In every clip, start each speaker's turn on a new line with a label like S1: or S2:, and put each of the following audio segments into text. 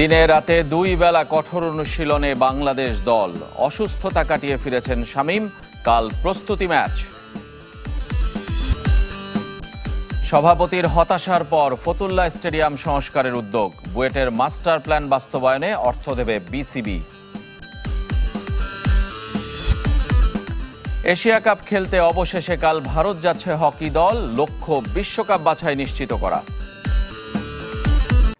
S1: দিনে রাতে দুই বেলা কঠোর অনুশীলনে বাংলাদেশ দল। অসুস্থতা কাটিয়ে ফিরেছেন শামীম। কাল প্রস্তুতি ম্যাচ। সভাপতির হতাশার পর ফতুল্লা স্টেডিয়াম সংস্কারের উদ্যোগ। বুয়েটের মাস্টার প্ল্যান বাস্তবায়নে অর্থ দেবে বিসিবি। এশিয়া কাপ খেলতে অবশেষে কাল ভারত যাচ্ছে হকি দল। লক্ষ্য বিশ্বকাপ বাছাই নিশ্চিত করা।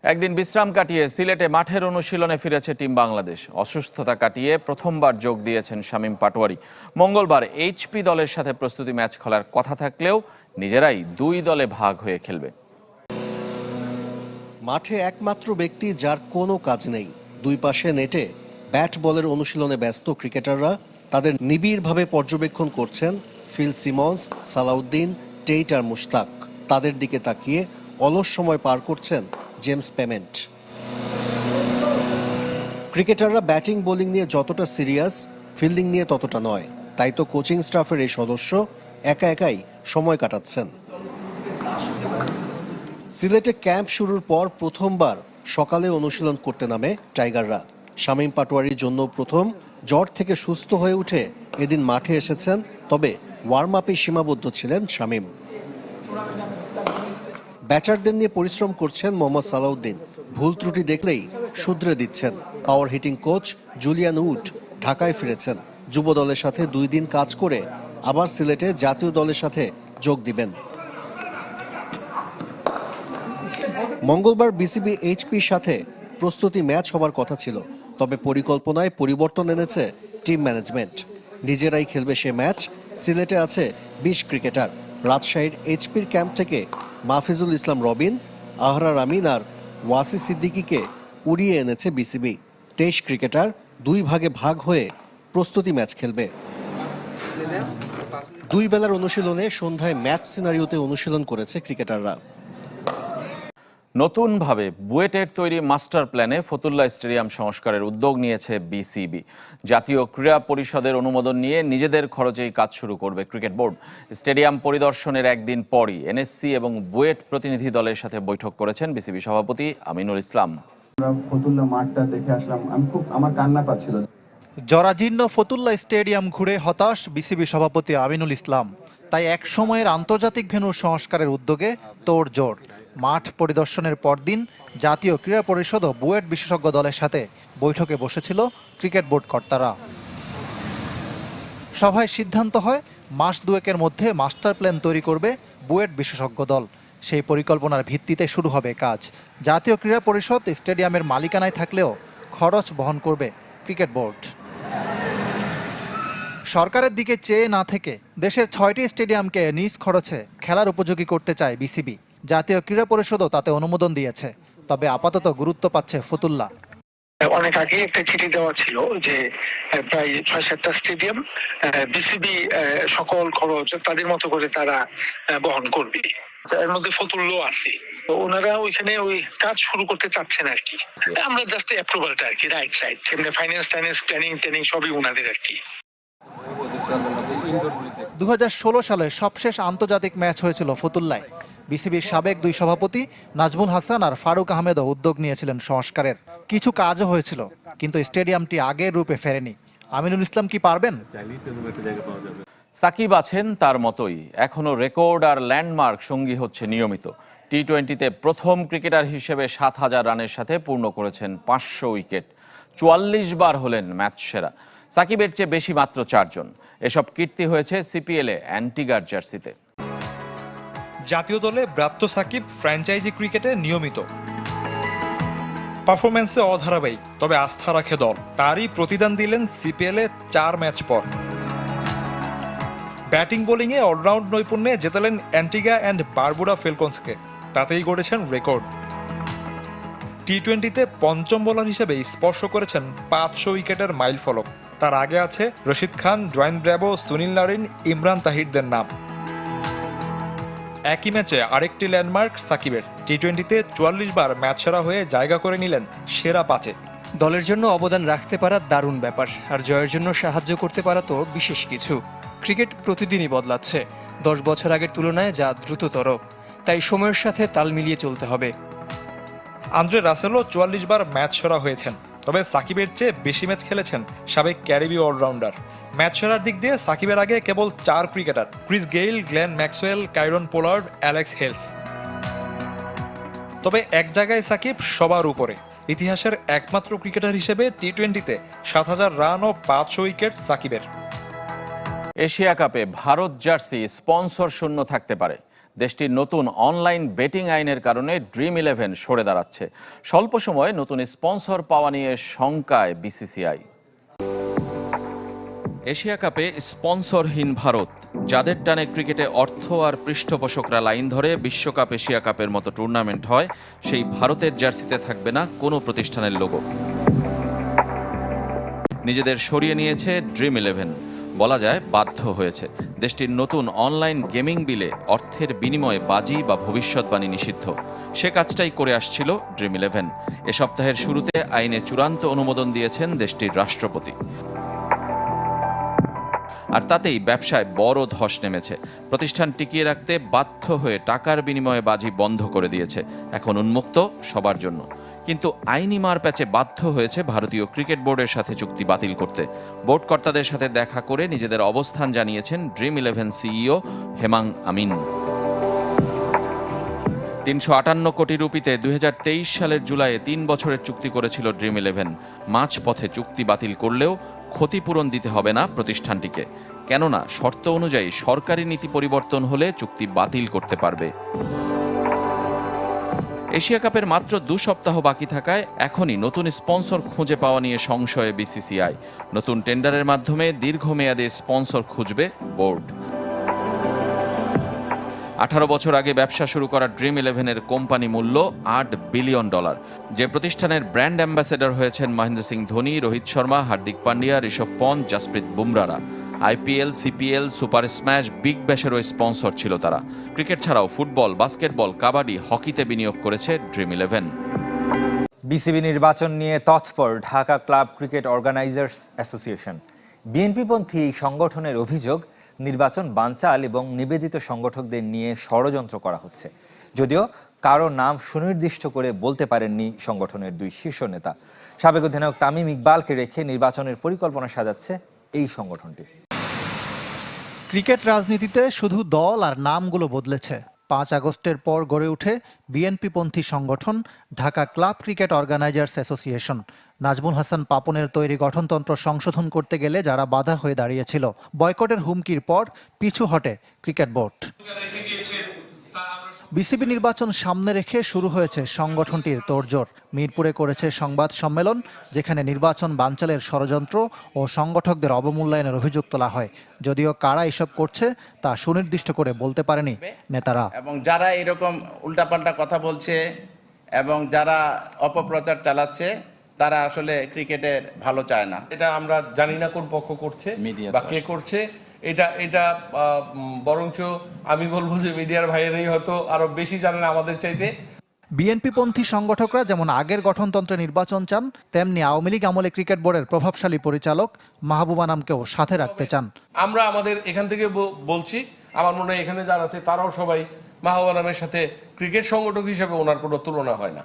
S1: একদিন বিশ্রাম কাটিয়ে সিলেটে মাঠের অনুশীলনে ফিরেছে টিম বাংলাদেশ। অসুস্থতা কাটিয়ে প্রথমবার যোগ দিয়েছেন শামীম পাটোয়ারি। মঙ্গলবার এইচপি দলের সাথে প্রস্তুতি ম্যাচ খেলার কথা থাকলেও নিজেরাই দুই দলে ভাগ হয়ে খেলবে
S2: মাঠে একমাত্র ব্যক্তি যার কোনো কাজ নেই। দুই পাশে নেটে ব্যাট বলের অনুশীলনে ব্যস্ত ক্রিকেটাররা তাদের নিবিড়ভাবে পর্যবেক্ষণ করছেন ফিল সিমন্স, সালাউদ্দিন, টেইট আর মুশতাক। তাদের দিকে তাকিয়ে অলস সময় পার করছেন জেমস পেমেন্ট ক্রিকেটাররা ব্যাটিং বোলিং নিয়ে যতটা সিরিয়াস ফিল্ডিং নিয়ে ততটা নয়। তাই তো কোচিং স্টাফের এই সদস্য একা একাই সময় কাটাচ্ছেন। সিলেটে ক্যাম্প শুরুর পর প্রথমবার সকালে অনুশীলন করতে নামে টাইগাররা। শামীম পাটোয়ারির জন্য প্রথম। জ্বর থেকে সুস্থ হয়ে উঠে এদিন মাঠে এসেছেন, তবে ওয়ার্ম আপে সীমাবদ্ধ ছিলেন শামীম। ব্যাটারদের নিয়ে পরিশ্রম করছেন মোহাম্মদ সালাউদ্দিন। ভুল ত্রুটি দেখলেই শুধরে দিচ্ছেন। Power hitting coach Julian Wood ঢাকায় ফিরেছেন। যুব দলের সাথে দুই দিন কাজ করে আবার সিলেটে জাতীয় দলের সাথে যোগ দিবেন। মঙ্গলবার বিসিবি এইচপির সাথে প্রস্তুতি ম্যাচ হবার কথা ছিল, তবে পরিকল্পনায় পরিবর্তন এনেছে টিম ম্যানেজমেন্ট। নিজেরাই খেলবে সে ম্যাচ। সিলেটে আছে বিশ ক্রিকেটার। রাজশাহীর এইচপির ক্যাম্প থেকে মাহফিজুল ইসলাম রবিন আহরার আমিন আর ওয়াসি সিদ্দিকিকে উড়িয়ে এনেছে বিসিবি। তেইশ ক্রিকেটার দুই ভাগে ভাগ হয়ে প্রস্তুতি ম্যাচ খেলবে। দুই বেলার অনুশীলনে সন্ধ্যায় ম্যাচ সিনারিওতে অনুশীলন করেছে ক্রিকেটাররা।
S1: নতুনভাবে বুয়েটের তৈরি মাস্টার প্ল্যানে ফতুল্লা স্টেডিয়াম সংস্কারের উদ্যোগ নিয়েছে বিসিবি। জাতীয় ক্রীড়া পরিষদের অনুমোদন নিয়ে নিজেদের খরচেই কাজ শুরু করবে ক্রিকেট বোর্ড। স্টেডিয়াম পরিদর্শনের একদিন পরই এনএসসি এবং বুয়েট প্রতিনিধি দলের সাথে বৈঠক করেছেন বিসিবি সভাপতি আমিনুল ইসলাম।
S3: ফতুল্লা মাঠটা দেখে আসলাম। আমি খুব আমার কান্না পাচ্ছিল।
S4: জরাজীর্ণ ফতুল্লা স্টেডিয়াম ঘুরে হতাশ বিসিবি সভাপতি আমিনুল ইসলাম। তাই এক সময়ের আন্তর্জাতিক ভেন্যুর সংস্কারের উদ্যোগে তোড়জোড়। মাঠ পরিদর্শনের পরদিন জাতীয় ক্রীড়া পরিষদ ও বুয়েট বিশেষজ্ঞ দলের সাথে বৈঠকে বসেছিল ক্রিকেট বোর্ড কর্তারা। সভায় সিদ্ধান্ত হয়, মাস দুয়েকের মধ্যে মাস্টার প্ল্যান তৈরি করবে বুয়েট বিশেষজ্ঞ দল। সেই পরিকল্পনার ভিত্তিতে শুরু হবে কাজ। জাতীয় ক্রীড়া পরিষদ স্টেডিয়ামের মালিকানায় থাকলেও খরচ বহন করবে ক্রিকেট বোর্ড। সরকারের দিকে চেয়ে না থেকে দেশের ছয়টি স্টেডিয়ামকে নিজ খরচে খেলার উপযোগী করতে চায় বিসিবি। জাতীয় ক্রীড়া পরিষদও তাতে অনুমোদন দিয়েছে তবে আপাতত গুরুত্ব পাচ্ছে ফতুল্লা।
S5: অনেক আগে একটা চিঠি দেওয়া ছিল যে প্রায় ছয় সাতটা স্টেডিয়াম বিসিবি সকল খরচ তাদের মতো করে তারা বহন করবে। এর মধ্যে ফতুল্য আছে। তো ওনারা ওইখানে ওই কাজ শুরু করতে চাচ্ছেন আর কি। আমরা জাস্ট অ্যাপ্রুভালটা আর কি রাইট রাইট এমনি ফাইন্যান্স টাইন্যান্স প্ল্যানিং ট্যানিং সবই ওনাদের আর কি।
S4: দুই হাজার ষোলো সালে সবশেষ আন্তর্জাতিক ম্যাচ হয়েছিল ফতুল্লায়। বিসিবির সাবেক দুই সভাপতি নাজমুল হাসান আর ফারুক আহমেদও উদ্যোগ নিয়েছিলেন সংস্কারের। কিছু কাজও হয়েছিল, কিন্তু স্টেডিয়ামটি আগের রূপে ফেরেনি। আমিনুল ইসলাম কি পারবেন?
S1: সাকিব আছেন তার মতোই। এখনও রেকর্ড আর ল্যান্ডমার্ক সঙ্গী হচ্ছে নিয়মিত। টি টোয়েন্টিতে প্রথম ক্রিকেটার হিসেবে সাত হাজার রানের সাথে পূর্ণ করেছেন পাঁচশো উইকেট। চুয়াল্লিশ বার হলেন ম্যাচ সেরা। সাকিবের চেয়ে বেশি মাত্র চারজন। এসব কীর্তি হয়েছে সিপিএলে অ্যান্টিগার জার্সিতে।
S6: জাতীয় দলে ব্রাত্য সাকিব ফ্র্যাঞ্চাইজি ক্রিকেটে নিয়মিত। পারফরম্যান্সে অধারাবাহিক, তবে আস্থা রাখে দল। তারই প্রতিদান দিলেন সিপিএলে চার ম্যাচ পর। ব্যাটিং, বোলিংয়ে অলরাউন্ড নৈপুণ্যে জেতালেন অ্যান্টিগা অ্যান্ড বারবুডা ফেলকন্সকে। তাতেই গড়েছেন রেকর্ড। টি টোয়েন্টিতে পঞ্চম বোলার হিসেবে স্পর্শ করেছেন পাঁচশো উইকেটের মাইল ফলক তার আগে আছে Rashid Khan Dwayne Bravo, Sunil Narine, Imran তাহিরদের নাম। একই ম্যাচে আরেকটি ল্যান্ডমার্ক সাকিবের। টি টোয়েন্টিতে চুয়াল্লিশ বার ম্যাচ সেরা হয়ে জায়গা করে নিলেন সেরা পাঁচে।
S7: দলের জন্য অবদান রাখতে পারা দারুণ ব্যাপার আর জয়ের জন্য সাহায্য করতে পারা তো বিশেষ কিছু। ক্রিকেট প্রতিদিনই বদলাচ্ছে দশ বছর আগের তুলনায় যা দ্রুততর। তাই সময়ের সাথে তাল মিলিয়ে চলতে হবে।
S6: আন্দ্রে রাসেলও চুয়াল্লিশ বার ম্যাচ সেরা হয়েছেন। তবে সাকিবের চেয়ে বেশি ম্যাচ খেলেছেন সাবেক ক্যারিবি অলরাউন্ডার। ম্যাচ সেরার দিক দিয়ে সাকিবের আগে কেবল চার cricketer, Chris Gayle, Glenn Maxwell, Kieron Pollard, Alex Hales. তবে এক জায়গায় সাকিব সবার উপরে। ইতিহাসের একমাত্র ক্রিকেটার হিসেবে টি টোয়েন্টিতে সাত হাজার রান ও পাঁচশো উইকেট সাকিবের।
S1: এশিয়া কাপে ভারত জার্সি স্পন্সর শূন্য থাকতে পারে। দেশটির নতুন অনলাইন বেটিং আইনের কারণে ড্রিম ইলেভেন সরে দাঁড়াচ্ছে। স্বল্প সময়ে নতুন স্পন্সর পাওয়া নিয়ে শঙ্কায় বিসিসিআই। এশিয়া কাপে স্পন্সরহীন ভারত, যাদের টানে ক্রিকেটে অর্থ আর পৃষ্ঠপোষকরা লাইন ধরে বিশ্বকাপ এশিয়া কাপের মতো টুর্নামেন্ট হয়, সেই ভারতের জার্সিতে থাকবে না কোনো প্রতিষ্ঠানের লোগো। নিজেদের সরিয়ে নিয়েছে ড্রিম ইলেভেন, বলা যায় বাধ্য হয়েছে। দেশটির নতুন অনলাইন গেমিং বিলে অর্থের বিনিময়ে বাজি বা ভবিষ্যৎবাণী নিষিদ্ধ। সে কাজটাই করে আসছিল ড্রিম ইলেভেন। এ সপ্তাহের শুরুতে আইনে চূড়ান্ত অনুমোদন দিয়েছেন দেশটির রাষ্ট্রপতি। আর তাতেই ব্যবসায় বড় ধস নেমেছে। প্রতিষ্ঠান টিকিয়ে রাখতে বাধ্য হয়ে টাকার বিনিময়ে বাজি বন্ধ করে দিয়েছে। এখন উন্মুক্ত সবার জন্য। কিন্তু আইনি মার প্যাচে বাধ্য হয়েছে ভারতীয় ক্রিকেট বোর্ডের সাথে চুক্তি বাতিল করতে। বোর্ড কর্তাদের সাথে দেখা করে নিজেদের অবস্থান জানিয়েছেন Dream Eleven CEO Hemang Amin. তিনশো আটান্ন কোটি রুপিতে দুই হাজার তেইশ সালের জুলাইয়ে তিন বছরের চুক্তি করেছিল ড্রিম ইলেভেন। মাঝপথে চুক্তি বাতিল করলেও ক্ষতিপূরণ দিতে হবে না প্রতিষ্ঠানটিকে। কেননা শর্ত অনুযায়ী সরকারি নীতি পরিবর্তন হলে চুক্তি বাতিল করতে পারবে। এশিয়া কাপের মাত্র দু সপ্তাহ বাকি থাকায় এখনই নতুন স্পন্সর খুঁজে পাওয়া নিয়ে সংশয়ে বিসিসিআই। নতুন টেন্ডারের মাধ্যমে দীর্ঘমেয়াদে স্পন্সর খুঁজবে বোর্ড। আঠারো বছর আগে ব্যবসা শুরু করা ড্রিম ইলেভেনের কোম্পানি মূল্য আট বিলিয়ন ডলার। যে প্রতিষ্ঠানের ব্র্যান্ড অ্যাম্বাসেডর হয়েছেন Mahendra Singh Dhoni, Rohit Sharma, Hardik Pandya, Rishabh Pant Jasprit বুমরারা IPL, CPL, Super Smash, Big ব্যাশেরও sponsor ছিল তারা। ক্রিকেট ছাড়াও ফুটবল, বাস্কেটবল, কাবাডি, হকিতে বিনিয়োগ করেছে ড্রিম ইলেভেন।
S8: বিসিবি নির্বাচন নিয়ে তৎপর Dhaka club cricket organisers association. বিএনপিপন্থী এই সংগঠনের অভিযোগ, নির্বাচন বানচাল এবং নিবেদিত সংগঠকদের নিয়ে ষড়যন্ত্র করা হচ্ছে। যদিও কারও নাম সুনির্দিষ্ট করে বলতে পারেননি সংগঠনের দুই শীর্ষ নেতা। সাবেক অধিনায়ক তামিম ইকবালকে রেখে নির্বাচনের পরিকল্পনা সাজাচ্ছে এই সংগঠনটি।
S4: ক্রিকেট রাজনীতিতে শুধু দল আর নামগুলো বদলেছে। পাঁচ আগস্টের পর গড়ে উঠে বিএনপিপন্থী সংগঠন, Dhaka club cricket organisers association. Nazmul Hasan পাপনের তৈরি গঠনতন্ত্র সংশোধন করতে গেলে যারা বাধা হয়ে দাঁড়িয়েছিল। বয়কটের হুমকির পর পিছু হটে ক্রিকেট বোর্ড। বিসিবি নির্বাচন সামনে রেখে শুরু হয়েছে সংগঠনটির তোড়জোড়। মিরপুরে করেছে সংবাদ সম্মেলন যেখানে নির্বাচন বানচালের ষড়যন্ত্র ও সংগঠকদের অবমূল্যায়নের অভিযোগ তোলা হয়। যদিও কারা এসব করছে তা সুনির্দিষ্ট করে বলতে পারেনি নেতারা।
S9: এবং যারা এরকম উল্টাপাল্টা কথা বলছে এবং যারা অপপ্রচার চালাচ্ছে তারা আসলে ক্রিকেটের ভালো চায় না।
S10: এটা আমরা জানি না কোন পক্ষ করছে মিডিয়া বা কে করছে। এটা এটা বরঞ্চ আমি বলব যে মিডিয়ার ভাইয়েরাই হয়তো আরও বেশি জানেন আমাদের চাইতে।
S4: বিএনপিপন্থী সংগঠকরা যেমন আগের গঠনতন্ত্রে নির্বাচন চান তেমনি আওয়ামী লীগ আমলে ক্রিকেট বোর্ডের প্রভাবশালী পরিচালক মাহবুব আনামকেও সাথে রাখতে চান।
S10: আমরা আমাদের এখান থেকে বলছি আমার মনে হয় এখানে যারা আছে তারাও সবাই মাহবুব নামের সাথে ক্রিকেট সংগঠক হিসেবে ওনার কোনো তুলনা হয় না।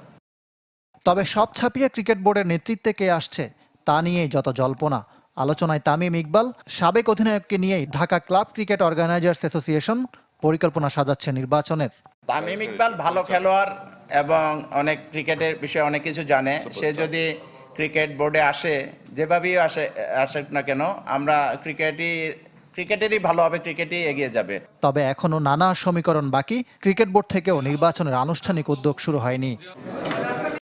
S4: তবে সব ছাপিয়ে ক্রিকেট বোর্ডের নেতৃত্বে কে আসছে তা নিয়েই যত জল্পনা। আলোচনায় তামিম ইকবাল সাবেক অধিনায়ককে নিয়েই Dhaka club cricket organisers association পরিকল্পনা সাজাচ্ছে নির্বাচনের।
S9: তামিম ইকবাল ভালো খেলোয়াড় এবং অনেক ক্রিকেটের বিষয়ে অনেক কিছু জানে। সে যদি ক্রিকেট বোর্ডে আসে যেভাবেই আসে আসুক না কেন আমরা ক্রিকেটই ক্রিকেটেরই ভালো হবে ক্রিকেটই এগিয়ে যাবে।
S4: তবে এখনও নানা সমীকরণ বাকি। ক্রিকেট বোর্ড থেকেও নির্বাচনের আনুষ্ঠানিক উদ্যোগ শুরু হয়নি।